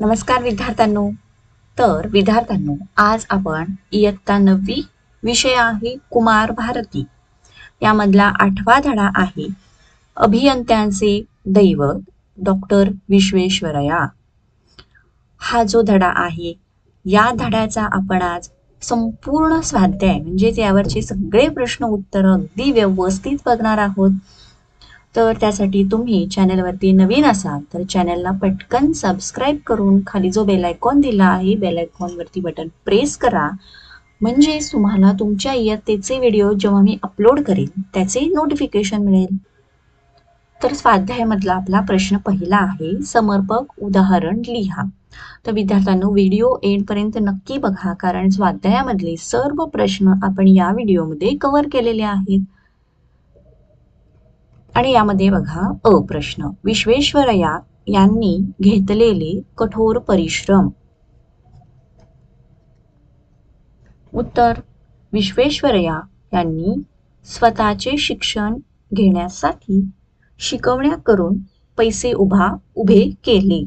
नमस्कार विद्यार्थ्यांनो. तर विद्यार्थ्यांनो आज आपण इयत्ता नववी विषय आहे कुमार भारती. यामधला आठवा धडा आहे अभियंत्यांचे दैवत डॉक्टर विश्वेश्वरया. हा जो धडा आहे या धड्याचा आपण आज संपूर्ण स्वाध्याय म्हणजेच यावरचे सगळे प्रश्न उत्तर अगदी व्यवस्थित बघणार आहोत. तर त्यासाठी तुम्ही चॅनलवरती नवीन असाल तर चॅनलला पटकन सबस्क्राईब करून खाली जो बेलायकॉन दिला आहे बेलायकॉनवरती बटन प्रेस करा. म्हणजे तुम्हाला तुमच्या इयत्तेचे व्हिडिओ जेव्हा मी अपलोड करेन त्याचे नोटिफिकेशन मिळेल. तर स्वाध्यायामधला आपला प्रश्न पहिला आहे समर्पक उदाहरण लिहा. तर विद्यार्थ्यांनो व्हिडिओ एंडपर्यंत नक्की बघा कारण स्वाध्यायामधले सर्व प्रश्न आपण या व्हिडिओमध्ये कव्हर केलेले आहेत. आणि यामध्ये बघा अ प्रश्न. विश्वेश्वरया यांनी घेतलेले कठोर परिश्रम. उत्तर. विश्वेश्वरया यांनी स्वतःचे शिक्षण घेण्यासाठी शिकवण्या करून पैसे उभा उभे केले.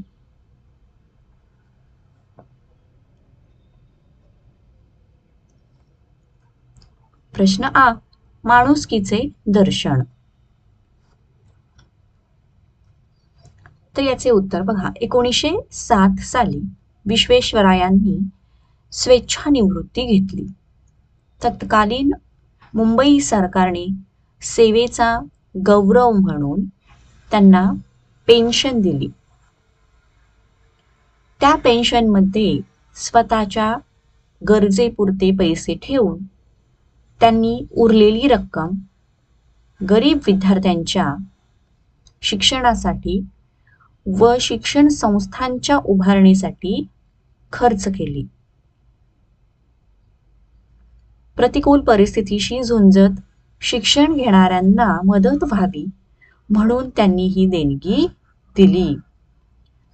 प्रश्न आ. माणुसकीचे दर्शन. तर याचे उत्तर बघा. एकोणीसशे सात साली विश्वेश्वरायांनी स्वेच्छानिवृत्ती घेतली. तत्कालीन मुंबई सरकारने सेवेचा गौरव म्हणून त्यांना पेन्शन दिली. त्या पेन्शनमध्ये स्वतःच्या गरजेपुरते पैसे ठेवून त्यांनी उरलेली रक्कम गरीब विद्यार्थ्यांच्या शिक्षणासाठी व शिक्षण संस्थांच्या उभारणीसाठी खर्च केली. प्रतिकूल परिस्थितीशी झुंजत शिक्षण घेणाऱ्यांना मदत व्हावी म्हणून त्यांनी ही देणगी दिली.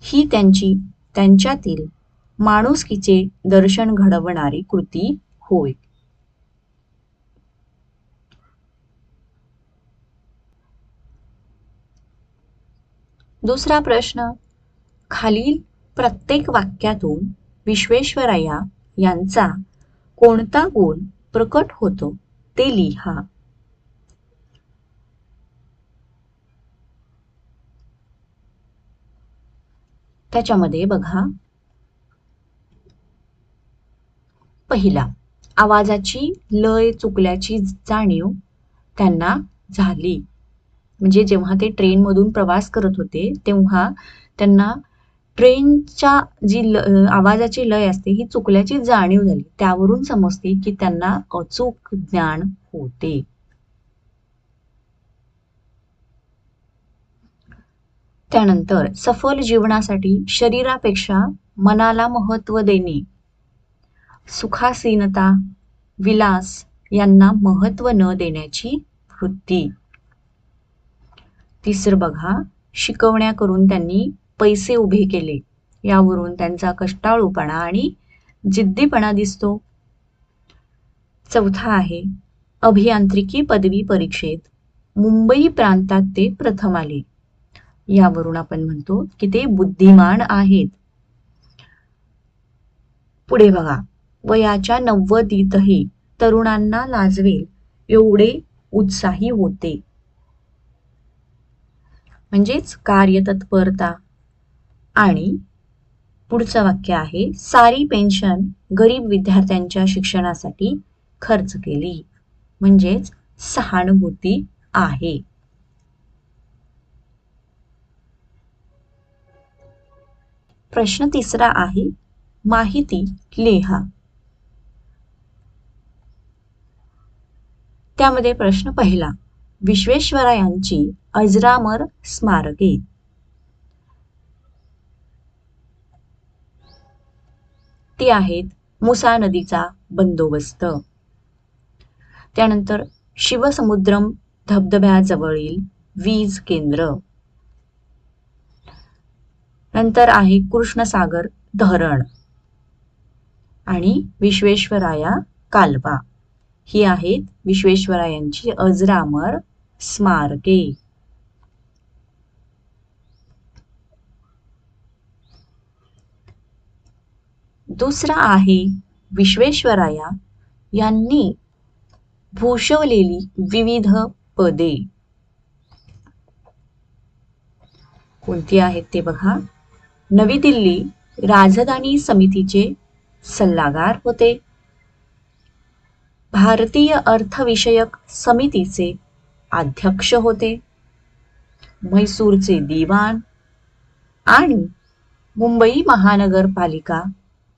ही त्यांची त्यांच्यातील माणुसकीचे दर्शन घडवणारी कृती होय. दुसरा प्रश्न. खालील प्रत्येक वाक्यातून विश्वेश्वरय्या यांचा कोणता गुण प्रकट होतो ते लिहा. त्याच्यामध्ये बघा. पहिला आवाजाची लय चुकल्याची जाणीव त्यांना झाली. म्हणजे जेव्हा ते ट्रेनमधून प्रवास करत होते तेव्हा त्यांना ट्रेनच्या जी ल आवाजाची लय असते ही चुकल्याची जाणीव झाली. त्यावरून समजते की त्यांना अचूक ज्ञान होते. त्यानंतर सफल जीवनासाठी शरीरापेक्षा मनाला महत्त्व देणे. सुखासीनता विलास यांना महत्त्व न देण्याची वृत्ती. तिसरं बघा शिकवण्या करून त्यांनी पैसे उभे केले. यावरून त्यांचा कष्टाळूपणा आणि जिद्दीपणा दिसतो. चौथा आहे अभियांत्रिकी पदवी परीक्षेत मुंबई प्रांतात ते प्रथम आले. यावरून आपण म्हणतो की ते बुद्धिमान आहेत. पुढे बघा वयाच्या नव्वदीतही तरुणांना लाजवेल एवढे उत्साही होते. म्हणजेच कार्यतत्परता. आणि पुढचं वाक्य आहे सारी पेन्शन गरीब विद्यार्थ्यांच्या शिक्षणासाठी खर्च केली. म्हणजेच सहानुभूती आहे. प्रश्न तिसरा आहे माहिती लिहा त्यामध्ये प्रश्न पहिला विश्वेश्वरायांची अजरामर स्मारके. ती आहेत मुसा नदीचा बंदोबस्त. त्यानंतर शिवसमुद्रम धबधब्याजवळील वीज केंद्र. नंतर आहे कृष्णसागर धरण. आणि विश्वेश्वराया कालवा. ही आहेत विश्वेश्वरायांची अजरामर स्मारके. दुसरा आहे विश्वेश्वराया यांनी भूषवलेली विविध पदे. कोणती आहेत ते बघा. नवी दिल्ली राजधानी समितीचे सल्लागार होते. भारतीय अर्थविषयक समितीचे अध्यक्ष होते. म्हैसूरचे दिवाण आणि मुंबई महानगरपालिका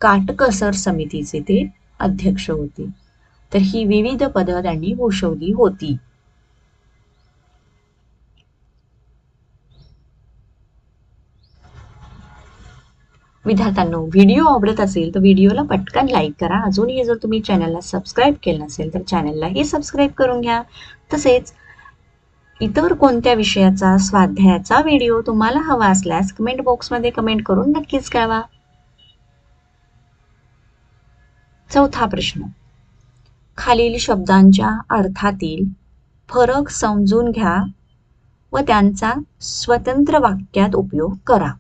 काटकसर समितीचे ते अध्यक्ष होते. तर ही विविध पदं त्यांनी भूषवली होती. विद्यार्थ्यांनो व्हिडिओ आवडत असेल तर व्हिडिओला पटकन लाईक करा. अजूनही जर तुम्ही चॅनलला सबस्क्राईब केलं नसेल तर चॅनललाही सबस्क्राईब करून घ्या. तसेच इतर कोणत्या विषयाचा स्वाध्यायाचा व्हिडिओ तुम्हाला हवा असल्यास कमेंट बॉक्समध्ये कमेंट करून नक्कीच कळवा. चौथा प्रश्न. खालील शब्दांच्या अर्थातील फरक समजून घ्या व त्यांचा स्वतंत्र वाक्यात उपयोग करा.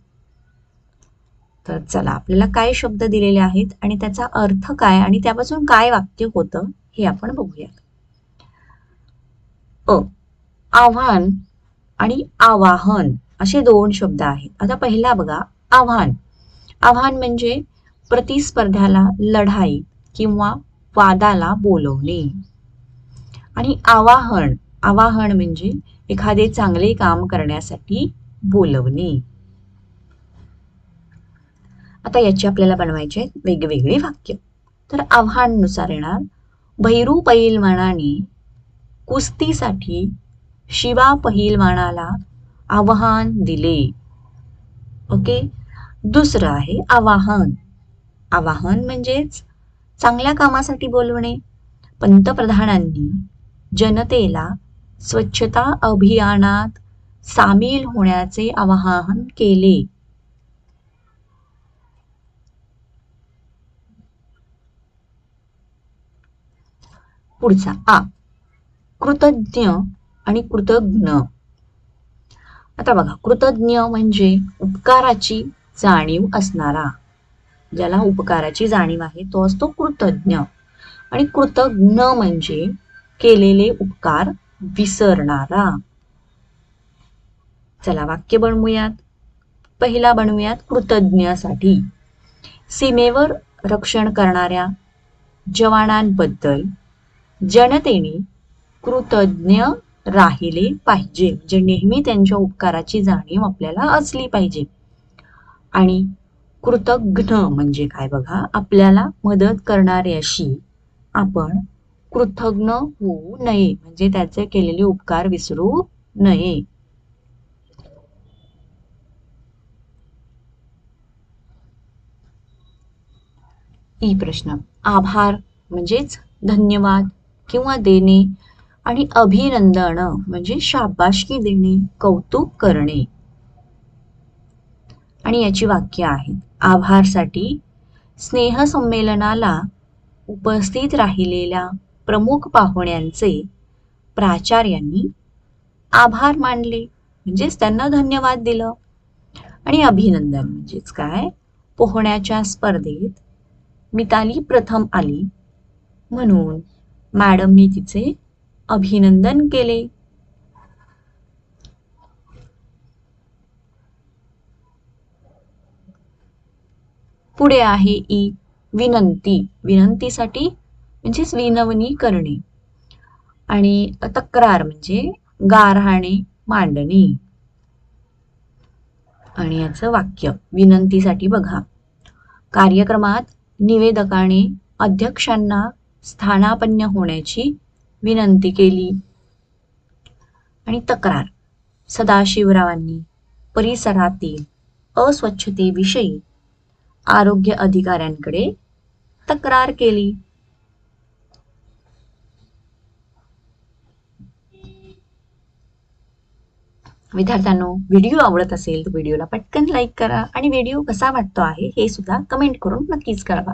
तर चला आपल्याला काय शब्द दिलेले आहेत आणि त्याचा अर्थ काय आणि त्यापासून काय वाक्य होतं हे आपण बघूयात. अ आव्हान आणि आवाहन असे दोन शब्द आहेत. आता पहिला बघा आव्हान. आव्हान म्हणजे प्रतिस्पर्ध्याला लढाई. किंवा वादाला बोलवणे. आणि आवाहन आवाहन म्हणजे एखादे चांगले काम करण्यासाठी बोलवणे. आता याची आपल्याला बनवायचे आहेत वेगवेगळी वाक्य. तर आव्हानानुसार येणार भैरू पहिलवानाने कुस्तीसाठी शिवा पहिलवानाला आव्हान दिले. ओके? दुसरं आहे आवाहन. आवाहन म्हणजेच चांगल्या कामासाठी बोलवणे. पंतप्रधानांनी जनतेला स्वच्छता अभियानात सामील होण्याचे आवाहन केले. पुढचा आ. कृतज्ञ आणि कृतज्ञ. आता बघा कृतज्ञ म्हणजे उपकाराची जाणीव असणारा. ज्याला उपकाराची जाणीव आहे तो असतो कृतज्ञ. आणि कृतज्ञ म्हणजे केलेले उपकार विसरणारा. चला वाक्य बनवूयात. पहिला बनवूयात कृतज्ञासाठी. सीमेवर रक्षण करणाऱ्या जवानांबद्दल जनतेने कृतज्ञ राहिले पाहिजे म्हणजे नेहमी त्यांच्या उपकाराची जाणीव आपल्याला असली पाहिजे. आणि कृतज्ञ म्हणजे काय बघा? आपल्याला मदत करणाऱ्याशी आपण कृतज्ञ होऊ नये. म्हणजे त्याचे केलेले उपकार विसरू नये. ई प्रश्न. आभार म्हणजेच धन्यवाद किंवा देणे आणि अभिनंदन म्हणजे शाबाशकी देणे कौतुक करणे. आणि याची वाक्य आहेत आभारसाठी स्नेहसंमेलनाला उपस्थित राहिलेल्या प्रमुख पाहुण्यांचे प्राचार्यांनी आभार मानले. म्हणजेच त्यांना धन्यवाद दिलं. आणि अभिनंदन म्हणजेच काय? पोहण्याच्या स्पर्धेत मिताली प्रथम आली म्हणून मॅडमनी तिचे अभिनंदन केले. पुढे आहे ई विनंती. विनंतीसाठी म्हणजेच विनवणी करणे आणि तक्रार म्हणजे गारहाणे मांडणे. आणि याचं वाक्य विनंतीसाठी बघा. कार्यक्रमात निवेदकाने अध्यक्षांना स्थानापन्न होण्याची विनंती केली. आणि तक्रार सदाशिवरावांनी परिसरातील अस्वच्छतेविषयी आरोग्य अधिकाऱ्यांकडे तक्रार केली. विद्यार्थ्यांनो व्हिडिओ आवडत असेल तर व्हिडिओला पटकन लाईक करा आणि व्हिडिओ कसा वाटतो आहे हे सुद्धा कमेंट करून नक्कीच कळवा.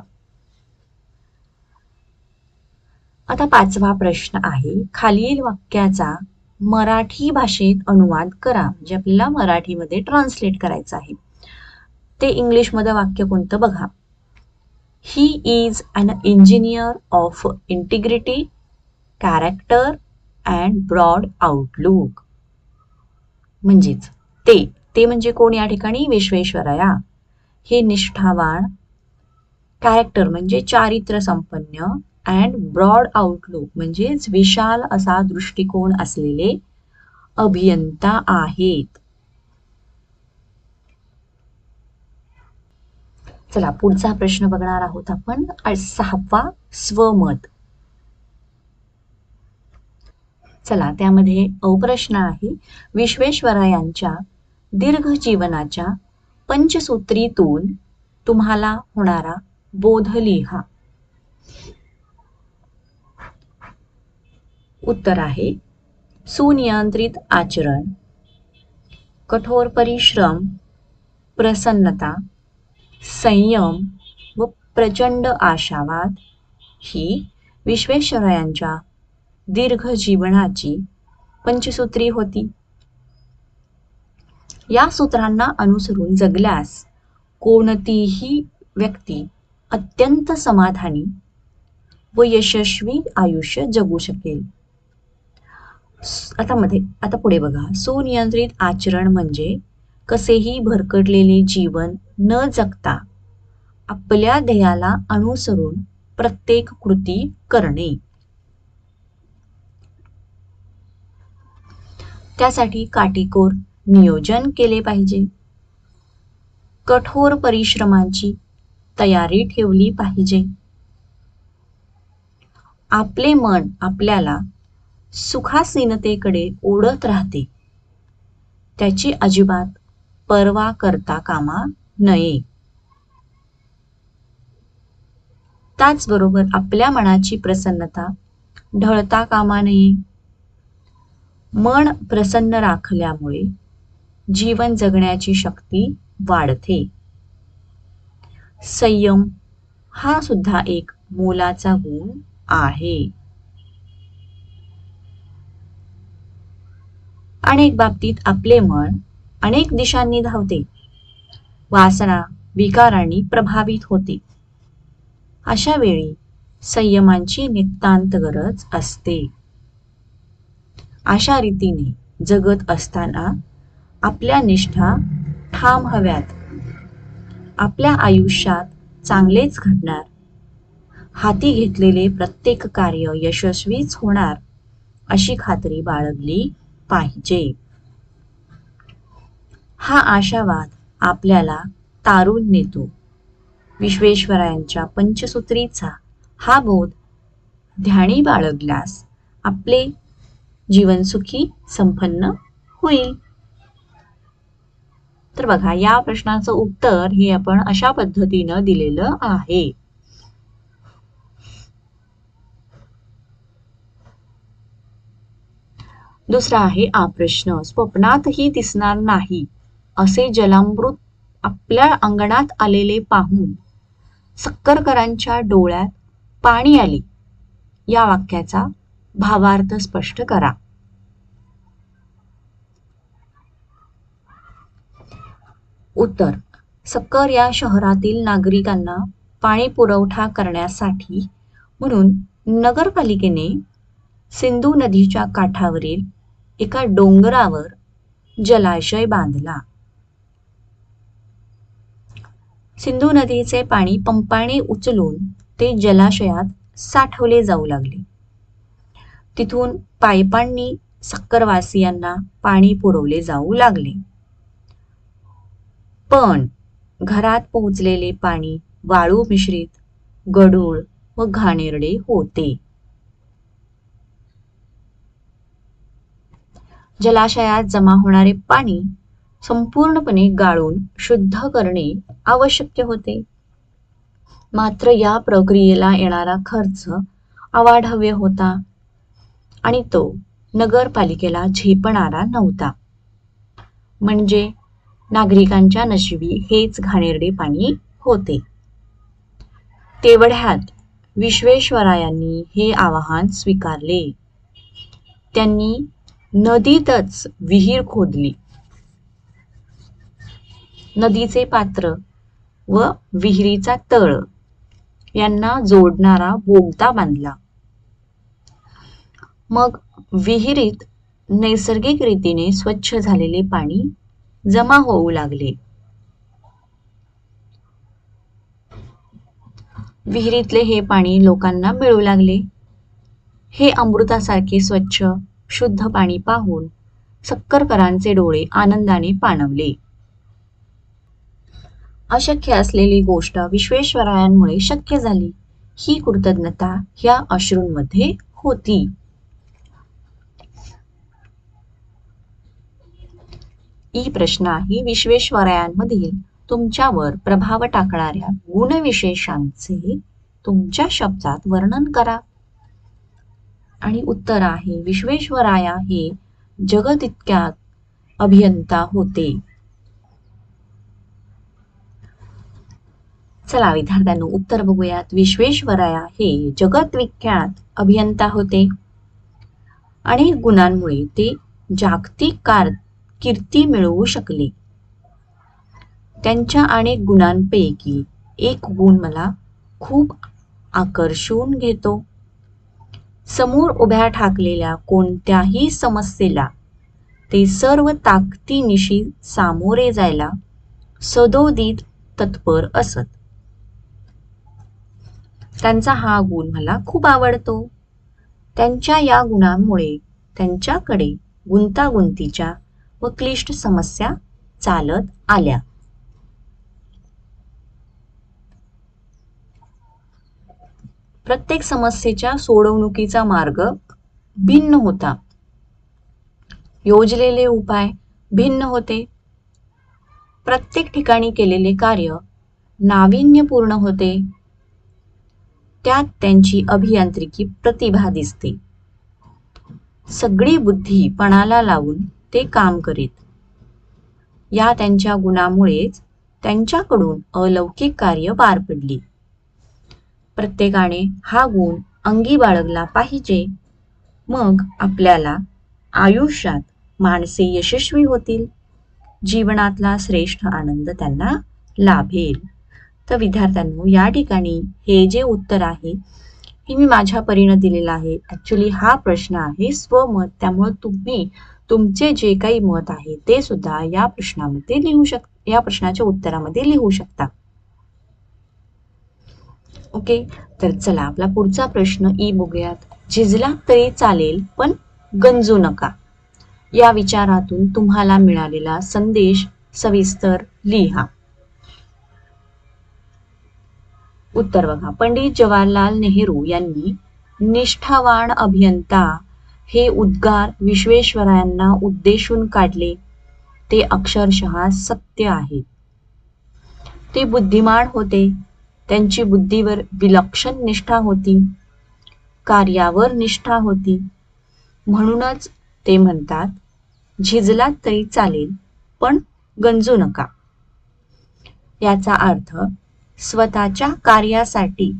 आता पाचवा प्रश्न आहे खालील वाक्याचा मराठी भाषेत अनुवाद करा म्हणजे आपल्याला मराठीमध्ये ट्रान्सलेट करायचं आहे. ते इंग्लिशमध्ये वाक्य कोणतं बघा. He is an engineer of integrity character and broad outlook म्हणजेच ते ते म्हणजे कोण या ठिकाणी? विश्वेश्वरया हे निष्ठावान कॅरेक्टर म्हणजे चारित्र्य संपन्न अँड ब्रॉड आउटलुक म्हणजेच विशाल असा दृष्टिकोन असलेले अभियंता आहेत. चला पुढचा प्रश्न बघणार आहोत आपण. सहावा स्वमत. चला त्यामध्ये अप्रश्न आहे. विश्वेश्वरायांच्या दीर्घ जीवनाच्या पंचसूत्रीतून तुम्हाला होणारा बोध लिहा. उत्तर आहे सुनियंत्रित आचरण कठोर परिश्रम प्रसन्नता संयम व प्रचंड आशावाद ही विश्वेश्वरायांच्या दीर्घ जीवनाची पंचसूत्री होती. या सूत्रांना अनुसरून जगल्यास कोणतीही व्यक्ती अत्यंत समाधानी व यशस्वी आयुष्य जगू शकेल. आता मध्ये आता पुढे बघा. सुनियंत्रित आचरण म्हणजे कसेही भरकटलेले जीवन न जगता आपल्या ध्येयाला अनुसरून प्रत्येक कृती करणे. त्यासाठी काटेकोर नियोजन केले पाहिजे. कठोर परिश्रमांची तयारी ठेवली पाहिजे. आपले मन आपल्याला सुखासीनतेकडे ओढत राहते. त्याची अजिबात पर्वा करता कामा नये त्याचबरोबर आपल्या मनाची प्रसन्नता ढळता कामा नये. मन प्रसन्न राखल्यामुळे जीवन जगण्याची शक्ती वाढते. संयम हा सुद्धा एक मोलाचा गुण आहे. अनेक बाबतीत आपले मन अनेक दिशांनी धावते. वासना विकारांनी प्रभावित होते. अशा वेळी संयमांची नितांत गरज असते. अशा रीतीने जगत असताना आपल्या निष्ठा ठाम हव्यात. आपल्या आयुष्यात चांगलेच घडणार. हाती घेतलेले प्रत्येक कार्य यशस्वीच होणार अशी खात्री बाळगली पाहिजे. हा आशावाद आपल्याला तारून नेतो विश्वेश्वरायांच्या पंचसूत्रीचा हा बोध ध्यानी बाळगल्यास आपले जीवन सुखी संपन्न होईल. तर बघा या प्रश्नाचं उत्तर हे आपण अशा पद्धतीनं दिलेलं आहे. दुसरा आहे हा प्रश्न. स्वप्नातही दिसणार नाही. असे जलामृत आपल्या अंगणात आलेले पाहून सक्करकरांच्या डोळ्यात पाणी आले. या वाक्याचा भावार्थ स्पष्ट करा. उत्तर. सक्कर या शहरातील नागरिकांना पाणी पुरवठा करण्यासाठी म्हणून नगरपालिकेने सिंधू नदीच्या काठावरील एका डोंगरावर जलाशय बांधला. सिंधू नदीचे पाणी पंपाने उचलून ते जलाशयात साठवले जाऊ लागले. तिथून पायपांनी सक्करवासियांना पाणी पुरवले जाऊ लागले. पण घरात पोहोचलेले पाणी वाळू मिश्रित गडूळ व घाणेरडे होते. जलाशयात जमा होणारे पाणी संपूर्णपणे गाळून शुद्ध करणे आवश्यक होते. मात्र या प्रक्रियेला येणारा खर्च अवाढव्य होता आणि तो नगरपालिकेला झेपणारा नव्हता. म्हणजे नागरिकांच्या नशिबी हेच घाणेरडे पाणी होते. तेवढ्यात विश्वेश्वरायांनी हे आवाहन स्वीकारले. त्यांनी नदीतच विहीर खोदली. नदीचे पात्र व विहिरीचा तळ यांना जोडणारा बोगदा बांधला. मग विहिरीत नैसर्गिक रीतीने स्वच्छ झालेले पाणी जमा होऊ लागले. विहिरीतले हे पाणी लोकांना मिळू लागले. हे अमृतासारखे स्वच्छ शुद्ध पाणी पाहून सक्करकरांचे डोळे आनंदाने पाणवले. अशक्य असलेली गोष्ट विश्वेश्वरायांमुळे शक्य झाली. ही कृतज्ञता ह्या अश्रूंमध्ये होती. ही प्रश्न आहे विश्वेश्वरायांमधील तुमच्यावर प्रभाव टाकणाऱ्या गुणविशेषांचे तुमच्या शब्दात वर्णन करा. आणि उत्तर आहे विश्वेश्वराया हे जगत इतक्यात अभियंता होते. चला विद्यार्थ्यांनो उत्तर बघूयात. विश्वेश्वराया हे जगतविख्यात अभियंता होते. अनेक गुणांमुळे ते जागतिक कार कीर्ती मिळवू शकले. त्यांच्या अनेक गुणांपैकी एक गुण मला खूप आकर्षून घेतो. समोर उभ्या ठाकलेल्या कोणत्याही समस्येला ते सर्व ताकदीनिशी सामोरे जायला सदोदित तत्पर असत. त्यांचा हा गुण मला खूप आवडतो. त्यांच्या या गुणांमुळे त्यांच्याकडे गुंतागुंतीच्या व क्लिष्ट समस्या चालत आल्या. प्रत्येक समस्येच्या सोडवणुकीचा मार्ग भिन्न होता. योजलेले उपाय भिन्न होते. प्रत्येक ठिकाणी केलेले कार्य नाविन्यपूर्ण होते. त्यात त्यांची अभियांत्रिकी प्रतिभा दिसते. सगळी बुद्धी पणाला लावून ते काम करीत. या त्यांच्या गुणामुळेच त्यांच्याकडून अलौकिक कार्य पार पडली. प्रत्येकाने हा गुण अंगी बाळगला पाहिजे. मग आपल्याला आयुष्यात माणसे यशस्वी होतील. जीवनातला श्रेष्ठ आनंद त्यांना लाभेल. तर विद्यार्थ्यांनो या ठिकाणी हे जे उत्तर आहे हे मी माझ्या परीनं दिलेलं आहे. ऍक्च्युली हा प्रश्न आहे स्वमत. त्यामुळे तुम्ही तुमचे जे काही मत आहे ते सुद्धा या प्रश्नामध्ये लिहू शक या प्रश्नाच्या उत्तरामध्ये लिहू शकता. ओके तर चला आपला पुढचा प्रश्न ई बघूयात. झिजला तरी चालेल पण गंजू नका. या विचारातून तुम्हाला मिळालेला संदेश सविस्तर लिहा. उत्तर बघा. पंडित जवाहरलाल नेहरू यांनी निष्ठावान अभियंता हे उद्गार विश्वेश्वरायांना उद्देशून काढले. ते अक्षरशः सत्य आहेत. ते बुद्धिमान होते. त्यांची बुद्धीवर विलक्षण निष्ठा होती. कार्यावर निष्ठा होती. म्हणूनच ते म्हणतात झिजलात तरी चालेल पण गंजू नका. याचा अर्थ स्वतःच्या कार्यासाठी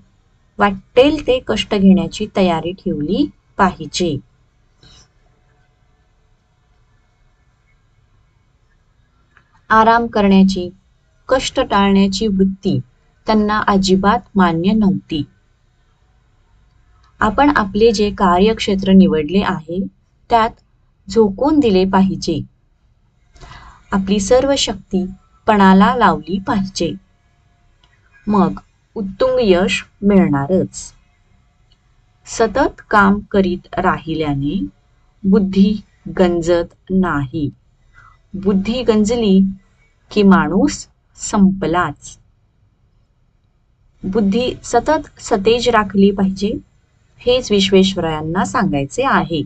वाटेल ते कष्ट घेण्याची तयारी ठेवली पाहिजे. आराम करण्याची कष्ट टाळण्याची वृत्ती त्यांना अजिबात मान्य नव्हती. आपण आपले जे कार्यक्षेत्र निवडले आहे त्यात झोकून दिले पाहिजे. आपली सर्व शक्ती पणाला लावली पाहिजे. मग उत्तुंग यश मिळणारच. सतत काम करीत राहिल्याने बुद्धी गंजत नाही. बुद्धी गंजली की माणूस संपलाच. बुद्धी सतत सतेज राखली पाहिजे हेच विश्वेश्वरायांना सांगायचे आहे.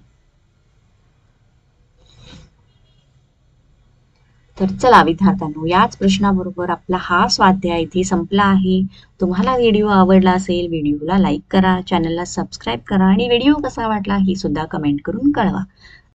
तर चला विद्यार्थ्यांनो याच प्रश्नाबरोबर आपला हा स्वाध्याय इथे संपला आहे. तुम्हाला व्हिडिओ आवडला असेल व्हिडिओला लाईक करा चॅनलला सबस्क्राईब करा आणि व्हिडिओ कसा वाटला हे सुद्धा कमेंट करून कळवा.